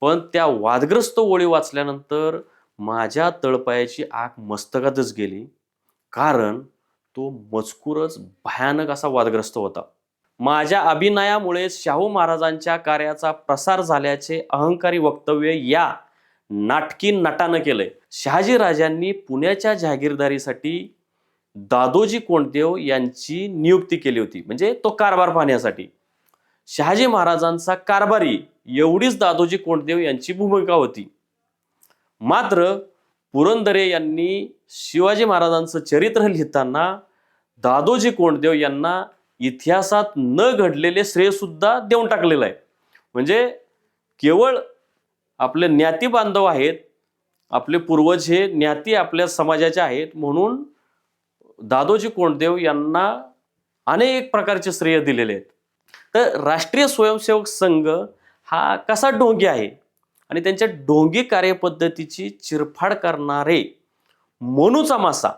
पण त्या वादग्रस्त ओळी वाचल्यानंतर माझ्या तळपायाची आग मस्तकातच गेली. कारण तो मजकूरच भयानक असा वादग्रस्त होता. माझ्या अभिनयामुळे शाहू महाराजांच्या कार्याचा प्रसार झाल्याचे अहंकारी वक्तव्य या नाटकी नटानं केलंय. शहाजी राजांनी पुण्याच्या जहागीरदारीसाठी दादोजी कोंडदेव यांची नियुक्ती केली होती. म्हणजे तो कारभार पाहण्यासाठी. शहाजी महाराजांचा कारभारी एवढीच दादोजी कोंडदेव यांची भूमिका होती. मात्र पुरंदरे यांनी शिवाजी महाराजांचं चरित्र लिहिताना दादोजी कोंडदेव यांना इतिहासात न घडलेले श्रेयसुद्धा देऊन टाकलेलं आहे. म्हणजे केवळ आपले ज्ञाती बांधव आहेत आपले पूर्वज हे ज्ञाती आपल्या समाजाचे आहेत म्हणून दादोजी कोंडदेव यांना अनेक प्रकारचे श्रेय दिलेले आहेत. तर राष्ट्रीय स्वयंसेवक संघ हा कसा ढोंगी आहे? आणि त्यांच्या ढोंगी कार्यपद्धतीची चिरफाड करणारे मनूचा मासा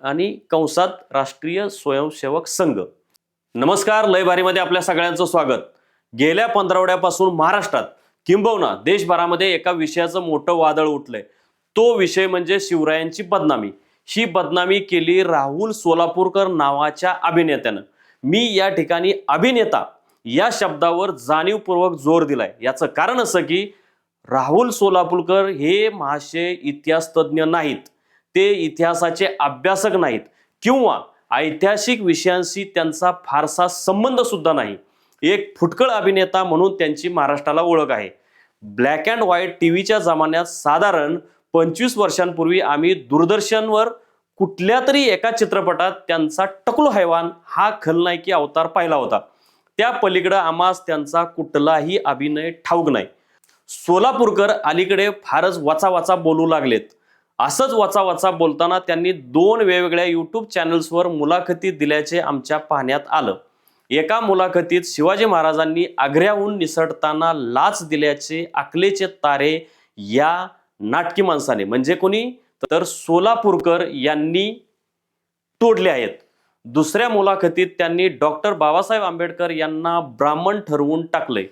आणि कंसात राष्ट्रीय स्वयंसेवक संघ. नमस्कार लयबारीमध्ये आपल्या सगळ्यांचं स्वागत. गेल्या पंधरवड्यापासून महाराष्ट्रात किंबहुना देशभरामध्ये एका विषयाचं मोठं वादळ उठलंय. तो विषय म्हणजे शिवरायांची बदनामी. ही बदनामी केली राहुल सोलापूरकर नावाच्या अभिनेत्यानं. मी या ठिकाणी अभिनेता या शब्दावर जाणीवपूर्वक जोर दिलाय. याचं कारण असं की राहुल सोलापूरकर हे महाशय इतिहासतज्ज्ञ नाहीत. ते इतिहासाचे अभ्यासक नाहीत किंवा ऐतिहासिक विषयांशी त्यांचा फारसा संबंध सुद्धा नाही. एक फुटकळ अभिनेता म्हणून त्यांची महाराष्ट्राला ओळख आहे. ब्लॅक अँड व्हाईट टी व्हीच्या जमान्यात साधारण पंचवीस वर्षांपूर्वी आम्ही दूरदर्शनवर कुठल्या तरी एका चित्रपटात त्यांचा टकलू हैवान हा खलनायकी अवतार पाहिला होता. त्या पलीकडं आम्हास त्यांचा कुठलाही अभिनय ठाऊक नाही. सोलापूरकर अलीकडे फारच वाचा वाचा बोलू लागलेत. असंच वाचा वाचा बोलताना त्यांनी दोन वेगवेगळ्या यूट्यूब चॅनल्सवर मुलाखती दिल्याचे आमच्या पाहण्यात आलं. एका मुलाखतीत शिवाजी महाराजांनी आग्र्याहून निसटताना लाच दिल्याचे अकलेचे तारे या नाटकी माणसाने. म्हणजे कोणी? तर सोलापूरकर यांनी तोडले आहेत. दुसऱ्या मुलाखतीत त्यांनी डॉक्टर बाबासाहेब आंबेडकर यांना ब्राह्मण ठरवून टाकले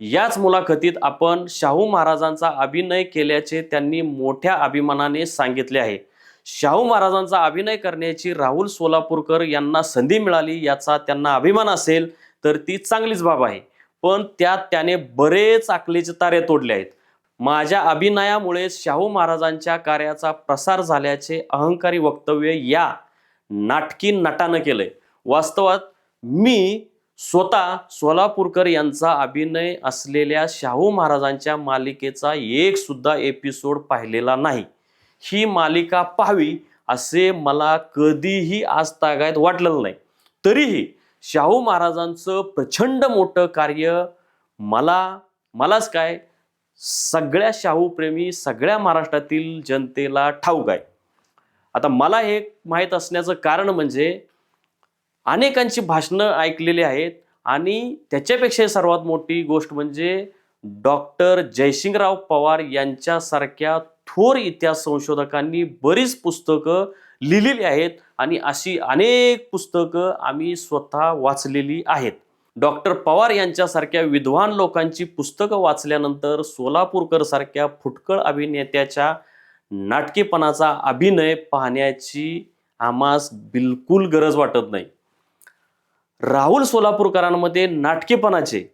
याच मुलाखतीत आपण शाहू महाराजांचा अभिनय केल्याचे त्यांनी मोठ्या अभिमानाने सांगितले आहे. शाहू महाराजांचा अभिनय करण्याची राहुल सोलापूरकर यांना संधी मिळाली याचा त्यांना अभिमान असेल तर ती चांगलीच बाब आहे. पण त्यात त्याने बरेच आकलीचे तारे तोडले आहेत. माझ्या अभिनयामुळे शाहू महाराजांच्या कार्याचा प्रसार झाल्याचे अहंकारी वक्तव्य या नाटकी नटानं केलंय. वास्तवात मी स्वतः सोलापूरकर यांचा अभिनय असलेल्या शाहू महाराजांच्या मालिकेचा एक सुद्धा एपिसोड पाहिलेला नाही. ही मालिका पाहावी असे मला कधीही आज तागायत वाटलेलं नाही. तरीही शाहू महाराजांचं प्रचंड मोठं कार्य मला मलाच काय सगळ्या शाहूप्रेमी सगळ्या महाराष्ट्रातील जनतेला ठाऊक आहे. आता मला हे माहीत असण्याचं कारण म्हणजे अनेकांची भाषणं ऐकलेली आहेत आणि त्याच्यापेक्षा सर्वात मोठी गोष्ट म्हणजे डॉक्टर जयसिंगराव पवार यांच्यासारख्या थोर इतिहास संशोधकांनी बरीच पुस्तकं लिहिलेली आहेत आणि अशी अनेक पुस्तकं आम्ही स्वतः वाचलेली आहेत. डॉक्टर पवार यांच्यासारख्या विद्वान लोकांची पुस्तकं वाचल्यानंतर सोलापूरकरसारख्या फुटकळ अभिनेत्याच्या नाटकीपणाचा अभिनय पाहण्याची आम्हास बिलकुल गरज वाटत नाही. राहुल सोलापूरकरांमध्ये नाटकीपणाचे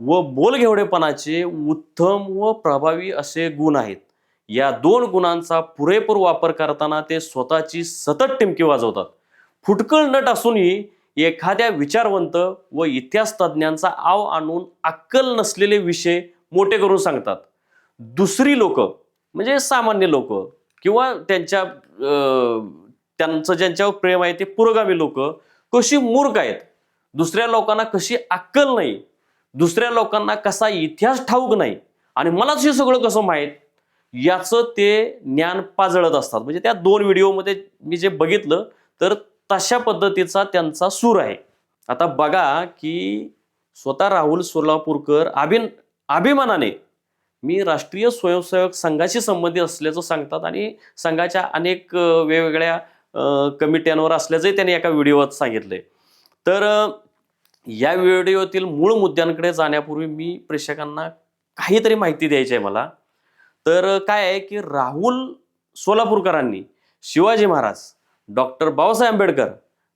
व बोलघेवडेपणाचे उत्तम व प्रभावी असे गुण आहेत. या दोन गुणांचा पुरेपूर वापर करताना ते स्वतःची सतत टिमकी वाजवतात. फुटकळ नट असूनही एखाद्या विचारवंत व इतिहास तज्ज्ञांचा आव आणून अक्कल नसलेले विषय मोठे करून सांगतात. दुसरी लोक म्हणजे सामान्य लोक किंवा त्यांच्या त्यांचं ज्यांच्यावर प्रेम आहे ते पुरोगामी लोक कशी मूर्ख आहेत? दुसऱ्या लोकांना कशी अक्कल नाही? दुसऱ्या लोकांना कसा इतिहास ठाऊक नाही? आणि मलाच हे सगळं कसं माहीत? याचं ते ज्ञान पाजळत असतात. म्हणजे त्या दोन व्हिडिओमध्ये मी जे बघितलं तर तशा पद्धतीचा त्यांचा सूर आहे. आता बघा की स्वतः राहुल सोलापूरकर अभिन अभिमानाने मी राष्ट्रीय स्वयंसेवक संघाशी संबंधित असल्याचं सांगतात आणि संघाच्या अनेक वेगवेगळ्या कमिट्यांवर असल्याचंही त्यांनी एका व्हिडिओत सांगितलंय. तर या व्हिडिओतील मूळ मुद्द्यांकडे जाण्यापूर्वी मी प्रेक्षकांना काहीतरी माहिती द्यायची आहे मला. तर काय आहे की राहुल सोलापूरकरांनी शिवाजी महाराज डॉक्टर बाबासाहेब आंबेडकर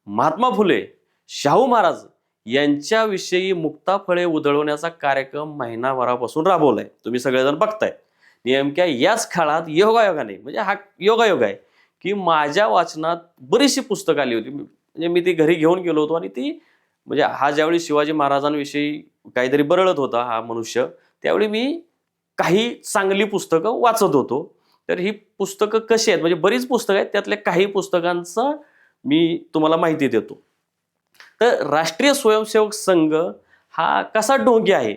महात्मा फुले शाहू महाराज यांच्याविषयी मुक्ता फळे उधळवण्याचा कार्यक्रम महिनाभरापासून राबवलाय. तुम्ही सगळेजण बघताय. नेमक्या याच काळात योगायोगाने म्हणजे हा योगायोग आहे की माझ्या वाचनात बरीचशी पुस्तकं आली होती. म्हणजे मी ती घरी घेऊन गेलो होतो आणि ती म्हणजे हा ज्यावेळी शिवाजी महाराजांविषयी काहीतरी बरळत होता हा मनुष्य त्यावेळी मी काही चांगली पुस्तकं वाचत होतो. तर ही पुस्तकं कशी आहेत? म्हणजे बरीच पुस्तकं आहेत त्यातल्या काही पुस्तकांचं मी तुम्हाला माहिती देतो. तर राष्ट्रीय स्वयंसेवक संघ हा कसा ढोंगी आहे?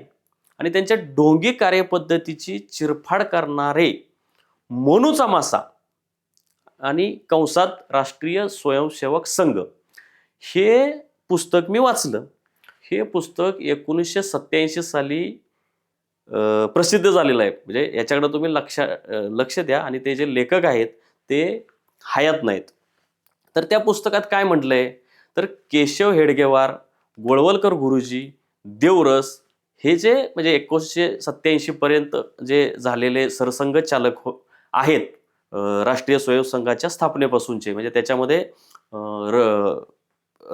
आणि त्यांच्या ढोंगी कार्यपद्धतीची चिरफाड करणारे मनूचा मासा आणि कंसात राष्ट्रीय स्वयंसेवक संघ. हे पुस्तक मी वाचलं. हे पुस्तक एकोणीसशे सत्याऐंशी साली प्रसिद्ध झालेलं आहे. म्हणजे याच्याकडे तुम्ही लक्ष लक्ष द्या आणि ते जे लेखक आहेत ते हयात नाहीत. तर त्या पुस्तकात काय म्हटलं आहे तर केशव हेडगेवार गोळवलकर गुरुजी देवरस हे जे म्हणजे एकोणीसशे सत्त्याऐंशीपर्यंत जे झालेले सरसंघ चालक हो आहेत राष्ट्रीय स्वयंसंघाच्या स्थापनेपासूनचे. म्हणजे त्याच्यामध्ये र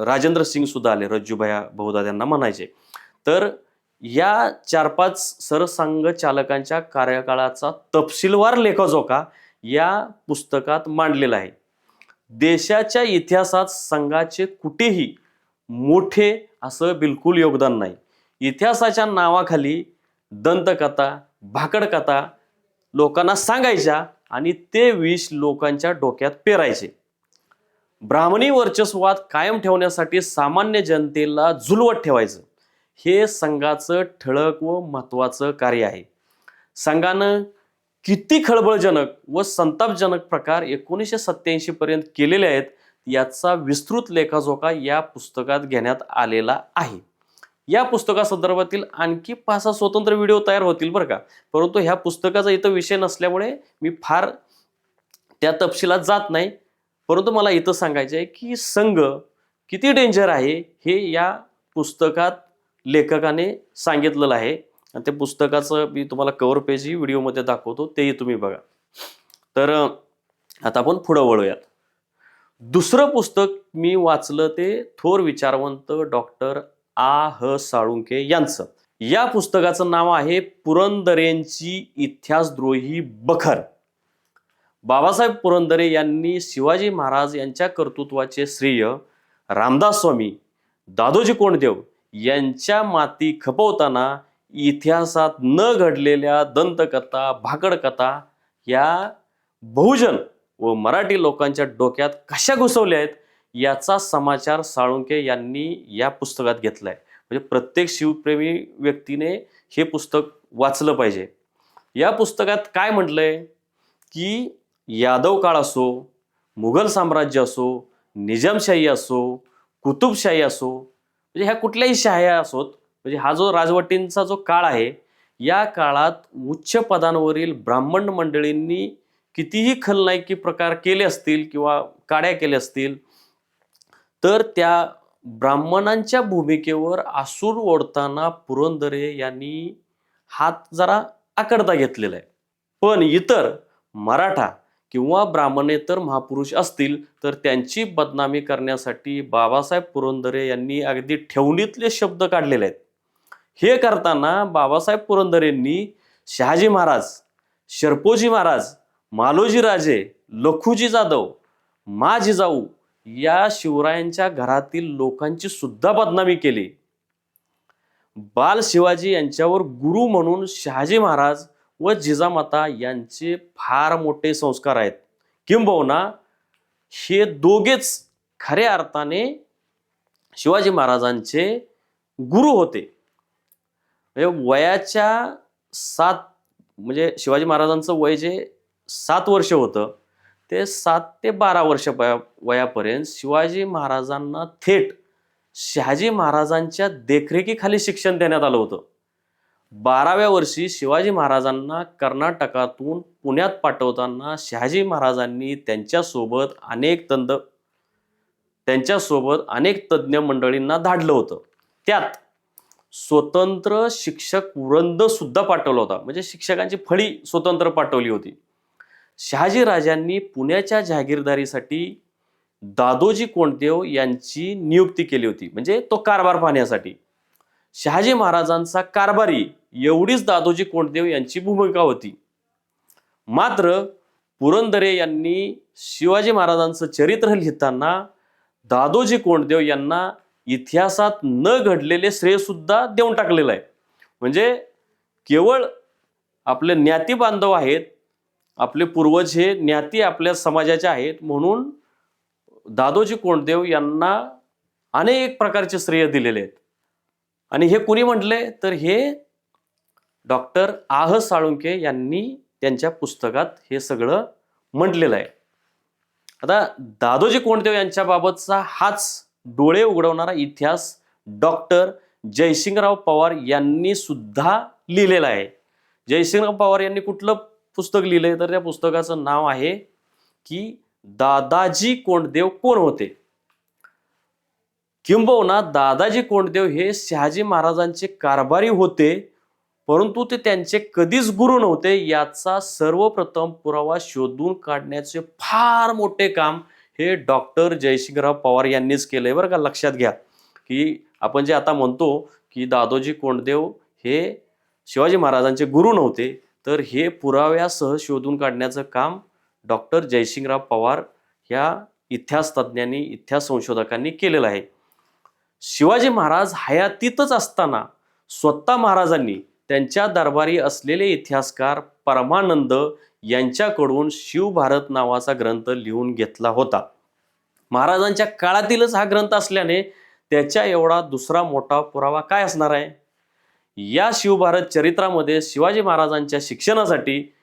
राजेंद्र सिंग सुद्धा आले रज्जूभया बहुधा त्यांना म्हणायचे. तर या चार पाच सरसंघ चालकांच्या कार्यकाळाचा तपशीलवार लेखाजोखा या पुस्तकात मांडलेला आहे. देशाच्या इतिहासात संघाचे कुठेही मोठे असं बिलकुल योगदान नाही. इतिहासाच्या नावाखाली दंतकथा भाकडकथा लोकांना सांगायच्या आणि ते विष लोकांच्या डोक्यात पेरायचे. ब्राह्मणी वर्चस्वात कायम ठेवण्यासाठी सामान्य जनतेला झुलवत ठेवायचं. हे संघाचं ठळक व महत्त्वाचं कार्य आहे. संघानं किती खळबळजनक व संतापजनक प्रकार एकोणीसशे सत्याऐंशी पर्यंत केलेले आहेत याचा विस्तृत लेखाजोखा या पुस्तकात घेण्यात आलेला आहे. या पुस्तकासंदर्भातील आणखी पाच सहा स्वतंत्र व्हिडिओ तयार होतील बरं का. परंतु ह्या पुस्तकाचा इथं विषय नसल्यामुळे मी फार त्या तपशिलात जात नाही. परंतु मला इथं सांगायचं आहे की संघ किती डेंजर आहे हे या पुस्तकात लेखकाने सांगितलेलं आहे. आणि ते पुस्तकाचं मी तुम्हाला कवर पेजही व्हिडिओमध्ये दाखवतो तेही तुम्ही बघा. तर आता आपण पुढं वळूयात. दुसरं पुस्तक मी वाचलं ते थोर विचारवंत डॉक्टर आ. ह. साळुंके यांचं. या पुस्तकाचं नाव आहे पुरंदरेंची इतिहासद्रोही बखर. बाबासाहेब पुरंदरे यांनी शिवाजी महाराज यांच्या कर्तृत्वाचे श्रेय रामदास स्वामी दादोजी कोंडदेव यांच्या माती खपवताना इतिहासात न घडलेल्या दंतकथा भाकडकथा या बहुजन व मराठी लोकांच्या डोक्यात कशा घुसवल्या आहेत याचा समाचार साळुंके यांनी या पुस्तकात घेतला आहे म्हणजे प्रत्येक शिवप्रेमी व्यक्तीने हे पुस्तक वाचलं पाहिजे. या पुस्तकात काय म्हटलंय? की यादव काळ असो मुघल साम्राज्य असो निजामशाही असो कुतुबशाही असो म्हणजे ह्या कुठल्याही शाह्या असोत म्हणजे हा जो राजवटींचा जो काळ आहे या काळात उच्च पदांवरील ब्राह्मण मंडळींनी कितीही खलनायकी प्रकार केले असतील किंवा काड्या केल्या असतील तर त्या ब्राह्मणांच्या भूमिकेवर आसूर ओढताना पुरंदरे यांनी हात जरा आकडता घेतलेला आहे. पण इतर मराठा किंवा ब्राह्मणेतर महापुरुष असतील तर त्यांची बदनामी करण्यासाठी बाबासाहेब पुरंदरे यांनी अगदी ठेवणीतले शब्द काढलेले आहेत. हे करताना बाबासाहेब पुरंदरेंनी शहाजी महाराज शरपोजी महाराज मालोजी राजे लखुजी जाधव मा जिजाऊ या शिवरायांच्या घरातील लोकांची सुद्धा बदनामी केली. बाल शिवाजी यांच्यावर गुरु म्हणून शहाजी महाराज व जिजामाता यांचे फार मोठे संस्कार आहेत. किंबहुना हे दोघेच खऱ्या अर्थाने शिवाजी महाराजांचे गुरु होते. म्हणजे वयाच्या सात म्हणजे शिवाजी महाराजांचं वय जे सात वर्ष होतं ते सात ते बारा वर्ष वयापर्यंत शिवाजी महाराजांना थेट शहाजी महाराजांच्या देखरेखीखाली शिक्षण देण्यात आलं होतं. बाराव्या वर्षी शिवाजी महाराजांना कर्नाटकातून पुण्यात पाठवताना शहाजी महाराजांनी त्यांच्यासोबत अनेक तंद त्यांच्यासोबत अनेक तज्ज्ञ मंडळींना धाडलं होतं. त्यात स्वतंत्र शिक्षक वृंद सुद्धा पाठवला होता. म्हणजे शिक्षकांची फळी स्वतंत्र पाठवली होती. शहाजी राजांनी पुण्याच्या जहागीरदारीसाठी दादोजी कोंडदेव यांची नियुक्ती केली होती. म्हणजे तो कारभार पाहण्यासाठी. शहाजी महाराजांचा कारभारी एवढीच दादोजी कोंडदेव यांची भूमिका होती. मात्र पुरंदरे यांनी शिवाजी महाराजांचं चरित्र लिहिताना दादोजी कोंडदेव यांना इतिहासात न घडलेले श्रेयसुद्धा देऊन टाकलेलं आहे. म्हणजे केवळ आपले ज्ञाती बांधव आहेत आपले पूर्वज हे ज्ञाती आपल्या समाजाचे आहेत म्हणून दादोजी कोंडदेव यांना अनेक प्रकारचे श्रेय दिलेले आहेत. आणि हे कुणी म्हटले तर हे डॉक्टर आह साळुंके यांनी त्यांच्या पुस्तकात हे सगळं म्हटलेलं आहे. आता दादोजी कोंडदेव यांच्याबाबतचा हाच डोळे उघडवणारा इतिहास डॉक्टर जयसिंगराव पवार यांनी सुद्धा लिहिलेला आहे. जयसिंगराव पवार यांनी कुठलं पुस्तक लिहिलंय? तर त्या पुस्तकाचं नाव आहे की दादाजी कोंडदेव कोण होते? किंबहुना दादाजी कोंडदेव हे शहाजी महाराजांचे कारभारी होते परंतु ते त्यांचे कधीच गुरु नव्हते. याचा सर्वप्रथम पुरावा शोधून काढण्याचे फार मोठे काम हे डॉक्टर जयसिंगराव पवार यांनीच केलंय. बरं का लक्षात घ्या. की आपण जे आता म्हणतो की दादोजी कोंडदेव हे शिवाजी महाराजांचे गुरु नव्हते तर हे पुराव्यासह शोधून काढण्याचं काम डॉक्टर जयसिंगराव पवार ह्या इतिहास तज्ज्ञांनी इतिहास संशोधकांनी केलेलं आहे. शिवाजी महाराज हयातीतच असताना स्वतः महाराजांनी त्यांच्या दरबारी असलेले इतिहासकार परमानंद यांच्याकडून शिवभारत नावाचा ग्रंथ लिहून घेतला होता. महाराजांच्या काळातीलच हा ग्रंथ असल्याने त्याच्या एवढा दुसरा मोठा पुरावा काय असणार आहे? या शिवभारत चरित्रामध्ये शिवाजी महाराजांच्या शिक्षणासाठी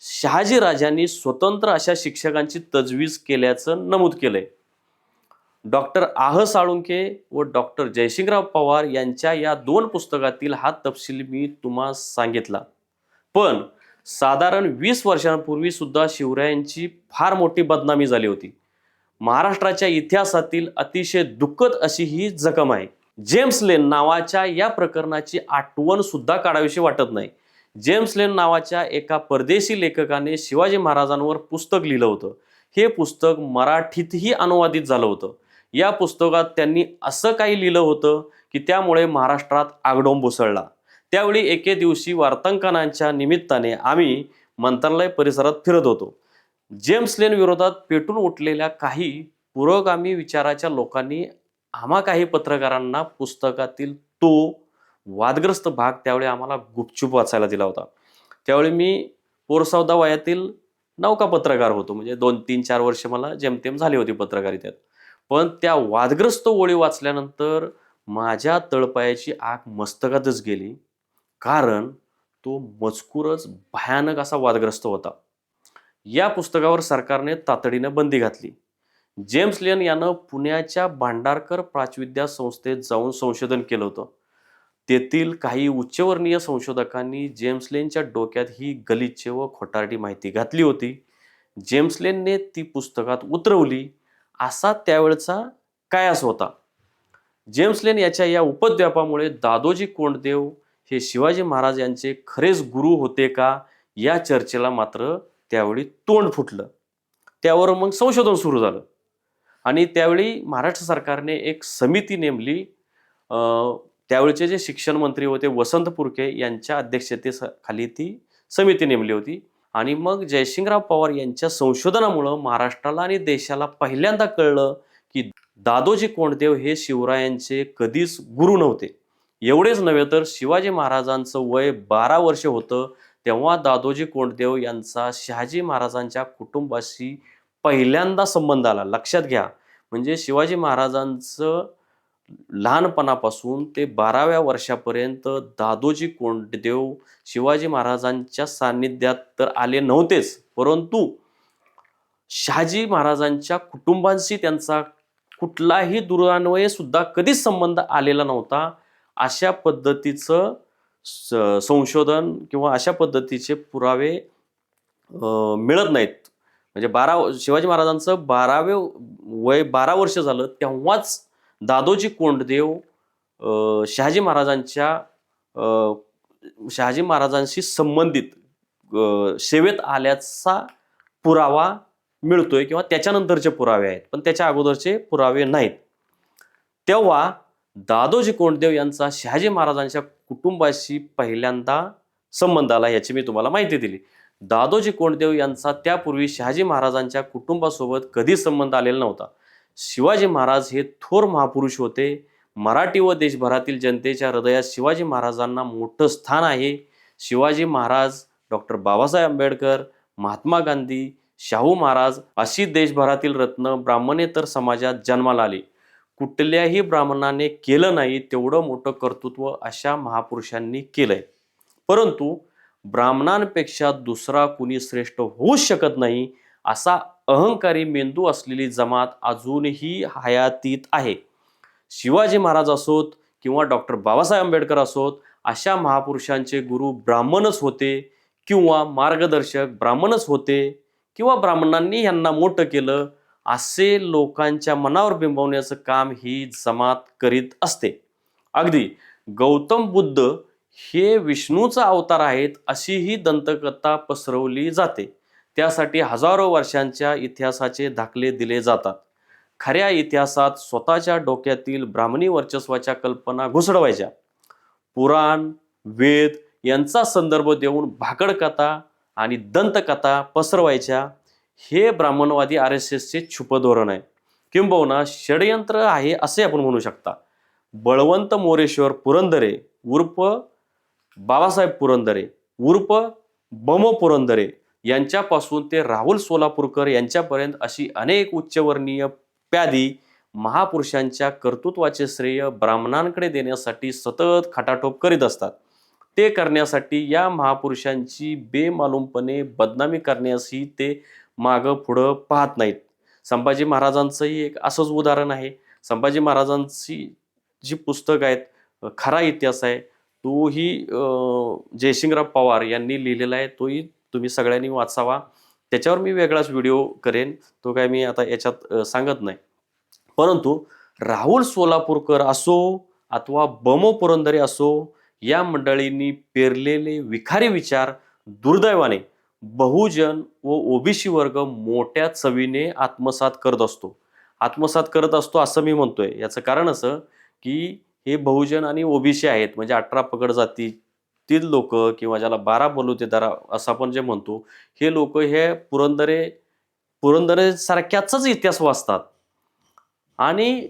शहाजी राजांनी स्वतंत्र अशा शिक्षकांची तजवीज केल्याचं नमूद केलंय. डॉक्टर आह साळुंके व डॉक्टर जयसिंगराव पवार यांच्या या दोन पुस्तकातील हा तपशील मी तुम्हा सांगितला. पण साधारण वीस वर्षांपूर्वी सुद्धा शिवरायांची फार मोठी बदनामी झाली होती. महाराष्ट्राच्या इतिहासातील अतिशय दुःखद अशी ही जखम आहे. जेम्स लेन नावाच्या या प्रकरणाची आठवण सुद्धा काढावीशी वाटत नाही. जेम्स लेन नावाच्या एका परदेशी लेखकाने शिवाजी महाराजांवर पुस्तक लिहिलं होतं. हे पुस्तक मराठीतही अनुवादित झालं होतं. या पुस्तकात त्यांनी असं काही लिहिलं होतं की त्यामुळे महाराष्ट्रात आगडोंब उसळला. त्यावेळी एके दिवशी वार्तांकनांच्या निमित्ताने आम्ही मंत्रालय परिसरात फिरत होतो. जेम्स लेन विरोधात पेटून उठलेल्या काही पुरोगामी विचाराच्या लोकांनी आम्हा काही पत्रकारांना पुस्तकातील तो वादग्रस्त भाग त्यावेळी आम्हाला गुपचूप वाचायला दिला होता. त्यावेळी मी पोरसावदा वयातील नौका पत्रकार होतो. म्हणजे दोन तीन चार वर्ष मला जेमतेम झाली होती पत्रकारितेत. पण त्या वादग्रस्त ओळी वाचल्यानंतर माझ्या तळपायाची आग मस्तकातच गेली. कारण तो मजकूरच भयानक असा वादग्रस्त होता. या पुस्तकावर सरकारने तातडीनं बंदी घातली. जेम्स लियन यानं पुण्याच्या भांडारकर प्राचविद्या संस्थेत जाऊन संशोधन केलं होतं. तेथील काही उच्चवर्णीय संशोधकांनी जेम्स लेनच्या डोक्यात ही गलिच्छ व खोटारडी माहिती घातली होती. जेम्स लेनने ती पुस्तकात उतरवली असा त्यावेळचा कायास होता. जेम्स लेन याच्या या उपद्व्यापामुळे दादोजी कोंडदेव हे शिवाजी महाराज यांचे खरेच गुरु होते का या चर्चेला मात्र त्यावेळी तोंड फुटलं. त्यावर मग संशोधन सुरू झालं. आणि त्यावेळी महाराष्ट्र सरकारने एक समिती नेमली. त्यावेळचे जे शिक्षण मंत्री होते वसंत पुरके यांच्या अध्यक्षतेखाली ती समिती नेमली होती. आणि मग जयसिंगराव पवार यांच्या संशोधनामुळं महाराष्ट्राला आणि देशाला पहिल्यांदा कळलं की दादोजी कोंडदेव हे शिवरायांचे कधीच गुरु नव्हते. एवढेच नव्हे तर शिवाजी महाराजांचं वय बारा वर्ष होतं तेव्हा दादोजी कोंडदेव यांचा शहाजी महाराजांच्या कुटुंबाशी पहिल्यांदा संबंध आला. लक्षात घ्या. म्हणजे शिवाजी महाराजांचं लहानपणापासून ते बाराव्या वर्षापर्यंत दादोजी कोंडदेव शिवाजी महाराजांच्या सान्निध्यात तर आले नव्हतेच. परंतु शहाजी महाराजांच्या कुटुंबांशी त्यांचा कुठलाही दुरान्वये सुद्धा कधीच संबंध आलेला नव्हता. अशा पद्धतीचं स- संशोधन किंवा अशा पद्धतीचे पुरावे मिळत नाहीत. म्हणजे बारा शिवाजी महाराजांचं बारावे वय बारा वर्ष झालं तेव्हाच दादोजी कोंडदेव शहाजी महाराजांच्या शहाजी महाराजांशी संबंधित सेवेत आल्याचा पुरावा मिळतोय किंवा त्याच्यानंतरचे पुरावे आहेत. पण त्याच्या अगोदरचे पुरावे नाहीत. तेव्हा दादोजी कोंडदेव यांचा शहाजी महाराजांच्या कुटुंबाशी पहिल्यांदा संबंध आला याची मी तुम्हाला माहिती दिली. दादोजी कोंडदेव यांचा त्यापूर्वी शहाजी महाराजांच्या कुटुंबासोबत कधी संबंध आलेला नव्हता. शिवाजी महाराज हे थोर महापुरुष होते. मराठी व देशभरातील जनतेच्या हृदयात शिवाजी महाराजांना मोठं स्थान आहे. शिवाजी महाराज डॉक्टर बाबासाहेब आंबेडकर महात्मा गांधी शाहू महाराज अशी देशभरातील रत्न ब्राह्मणेतर समाजात जन्माला आली. कुठल्याही ब्राह्मणाने केलं नाही तेवढं मोठं कर्तृत्व अशा महापुरुषांनी केलंय. परंतु ब्राह्मणांपेक्षा दुसरा कुणी श्रेष्ठ होऊच शकत नाही असा अहंकारी मेंदू असलेली जमात अजूनही हयातीत आहे. शिवाजी महाराज असोत किंवा डॉक्टर बाबासाहेब आंबेडकर असोत अशा महापुरुषांचे गुरु ब्राह्मणच होते किंवा मार्गदर्शक ब्राह्मणच होते किंवा ब्राह्मणांनी यांना मोठं केलं असे लोकांच्या मनावर बिंबवण्याचं काम ही जमात करीत असते. अगदी गौतम बुद्ध हे विष्णूचा अवतार आहेत अशी ही दंतकथा पसरवली जाते. त्यासाठी हजारो वर्षांच्या इतिहासाचे दाखले दिले जातात. खऱ्या इतिहासात स्वतःच्या डोक्यातील ब्राह्मणी वर्चस्वाच्या कल्पना घुसडवायच्या. पुराण वेद यांचा संदर्भ देऊन भाकड कथा आणि दंतकथा पसरवायच्या हे ब्राह्मणवादी आर एस एसचे छुप धोरण आहे. किंबहुना षडयंत्र आहे असे आपण म्हणू शकता. बळवंत मोरेश्वर पुरंदरे उर्फ बाबासाहेब पुरंदरे उर्फ बमो पुरंदरे यांच्यापासून ते राहुल सोलापूरकर यांच्यापर्यंत अशी अनेक उच्चवर्णीय प्यादी महापुरुषांच्या कर्तृत्वाचे श्रेय ब्राह्मणांकडे देण्यासाठी सतत खटाटोप करीत असतात. ते करण्यासाठी या महापुरुषांची बेमालूमपणे बदनामी करण्यासही ते मागं पुढं पाहत नाहीत. संभाजी महाराजांचंही एक असंच उदाहरण आहे. संभाजी महाराजांची जी पुस्तकं आहेत खरा इतिहास आहे तोही जयसिंगराव पवार यांनी लिहिलेला आहे तोही तुम्ही सगळ्यांनी वाचावा. त्याच्यावर मी वेगळाच व्हिडिओ करेन. तो काय मी आता याच्यात सांगत नाही. परंतु राहुल सोलापूरकर असो अथवा बमो पुरंदरे असो या मंडळींनी पेरलेले विखारी विचार दुर्दैवाने बहुजन व ओबीसी वर्ग मोठ्या चवीने आत्मसात करत असतो. आत्मसात करत असतो असं मी म्हणतोय. याचं कारण असं की हे बहुजन आणि ओबीसी आहेत. म्हणजे अठरा पगड तील लोक किंवा ज्याला बारा बलुतेदार असं आपण जे म्हणतो हे लोक हे पुरंदरे पुरंदरेसारख्याचच इतिहास वाचतात. आणि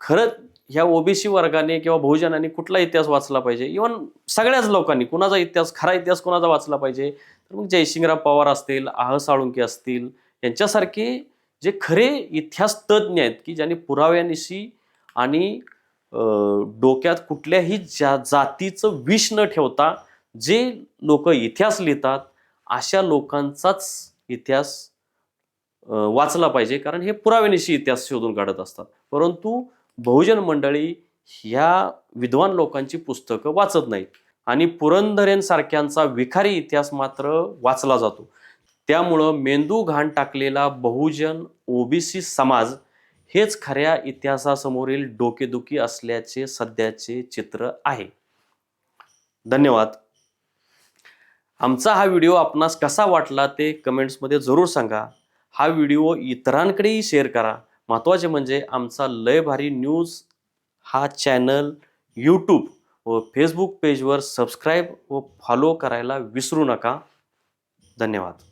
खरंच ह्या ओबीसी वर्गाने किंवा बहुजनाने कुठला इतिहास वाचला पाहिजे? इवन सगळ्याच लोकांनी कुणाचा इतिहास खरा इतिहास कुणाचा वाचला पाहिजे? तर मग जयसिंगराव पवार असतील आह साळुंके असतील यांच्यासारखे जे खरे इतिहास तज्ज्ञ आहेत की ज्यांनी पुराव्यानिशी आणि डोक्यात कुठल्याही जा जातीचं विष न ठेवता जे लोक इतिहास लिहितात अशा लोकांचाच इतिहास वाचला पाहिजे. कारण हे पुराव्यानिशी इतिहास शोधून काढत असतात. परंतु बहुजन मंडळी ह्या विद्वान लोकांची पुस्तकं वाचत नाहीत. आणि पुरंदरेंसारख्यांचा विखारी इतिहास मात्र वाचला जातो. त्यामुळं मेंदू घाण टाकलेला बहुजन ओबीसी समाज हेच खऱ्या इतिहासासमोरील डोकेदुखी असल्याचे सध्याचे चित्र आहे. धन्यवाद. आमचा हा व्हिडिओ आपणास कसा वाटला ते कमेंट्समध्ये जरूर सांगा. हा व्हिडिओ इतरांकडेही शेअर करा. महत्त्वाचे म्हणजे आमचा लय भारी न्यूज हा चॅनल यूट्यूब व फेसबुक पेजवर सबस्क्राईब व फॉलो करायला विसरू नका. धन्यवाद.